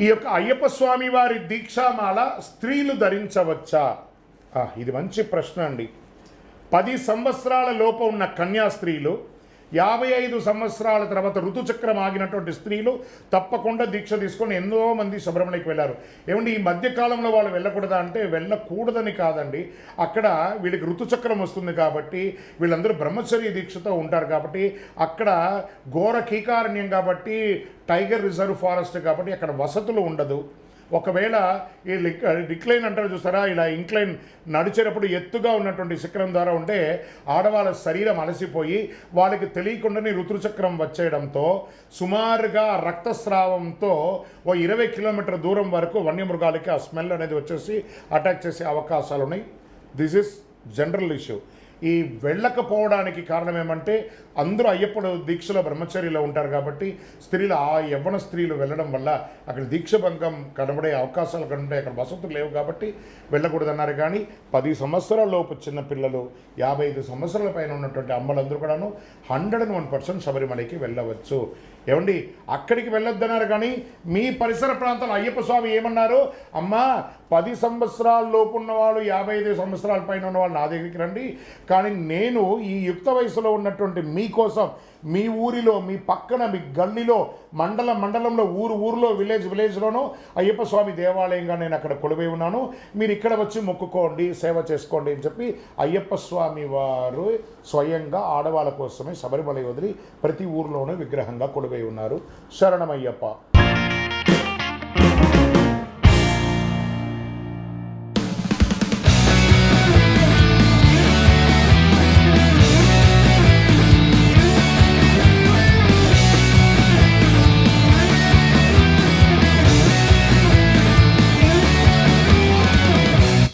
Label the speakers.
Speaker 1: ఈ యొక్క అయ్యప్ప స్వామి వారి దీక్షామాల స్త్రీలు ధరించవచ్చా? ఇది మంచి ప్రశ్న అండి. పది సంవత్సరాల లోపు ఉన్న కన్యా స్త్రీలు యాభై ఐదు సంవత్సరాల తర్వాత ఋతుచక్రం ఆగినటువంటి స్త్రీలు తప్పకుండా దీక్ష తీసుకొని ఎన్నో మంది శబరిమలకి వెళ్ళారు. ఏమండి ఈ మధ్యకాలంలో వాళ్ళు వెళ్ళకూడదా అంటే వెళ్ళకూడదని కాదండి. అక్కడ వీళ్ళకి ఋతుచక్రం వస్తుంది కాబట్టి వీళ్ళందరూ బ్రహ్మచర్య దీక్షతో ఉంటారు కాబట్టి అక్కడ ఘోర కీకారణ్యం కాబట్టి టైగర్ రిజర్వ్ ఫారెస్ట్ కాబట్టి అక్కడ వసతులు ఉండదు. ఒకవేళ ఈ డిక్లైన్ అంటారు చూస్తారా ఇలా ఇంక్లైన్ నడిచేటప్పుడు ఎత్తుగా ఉన్నటువంటి శిఖరం ద్వారా ఉంటే ఆడవాళ్ళ శరీరం అలసిపోయి వాళ్ళకి తెలియకుండానే ఋతుచక్రం వచ్చేయడంతో సుమారుగా రక్తస్రావంతో ఓ ఇరవై కిలోమీటర్ దూరం వరకు వన్యమృగాలకి ఆ స్మెల్ అనేది వచ్చేసి అటాక్ చేసే అవకాశాలు ఉన్నాయి దిస్ ఇస్ జనరల్ ఇష్యూ ఈ వెళ్ళకపోవడానికి కారణం ఏమంటే అందరూ అయ్యప్పుడు దీక్షలో బ్రహ్మచర్యలో ఉంటారు కాబట్టి స్త్రీలు ఆ యవ్వన స్త్రీలు వెళ్ళడం వల్ల అక్కడ దీక్ష భంగం కనబడే అవకాశాలు కనుంటాయి అక్కడ వసతులు లేవు కాబట్టి వెళ్ళకూడదన్నారు. కానీ పది సంవత్సరాల లోపు చిన్న పిల్లలు యాభై ఐదు సంవత్సరాల పైన ఉన్నటువంటి అమ్మలందరూ కూడాను హండ్రెడ్ అండ్ వన్ పర్సెంట్ శబరిమలకి వెళ్ళవచ్చు. ఏమండి అక్కడికి వెళ్ళొద్దన్నారు కానీ మీ పరిసర ప్రాంతంలో అయ్యప్ప స్వామి ఏమన్నారు? అమ్మా పది సంవత్సరాల లోపు ఉన్నవాళ్ళు యాభై ఐదు సంవత్సరాల పైన ఉన్నవాళ్ళు నా దగ్గరికి రండి. కానీ నేను ఈ యుక్త వయసులో ఉన్నటువంటి మీకోసం మీ ఊరిలో మీ పక్కన మీ గల్లీలో మండల మండలంలో ఊరు ఊరిలో విలేజ్ విలేజ్లోనూ అయ్యప్ప స్వామి దేవాలయంగా నేను అక్కడ కొలువై ఉన్నాను. మీరు ఇక్కడ వచ్చి మొక్కుకోండి సేవ చేసుకోండి అని చెప్పి అయ్యప్ప స్వామి వారు స్వయంగా ఆడవాళ్ళ కోసమే శబరిమల వదిలి ప్రతి ఊరిలోనూ విగ్రహంగా కొలువై ఉన్నారు. శరణమయ్యప్ప.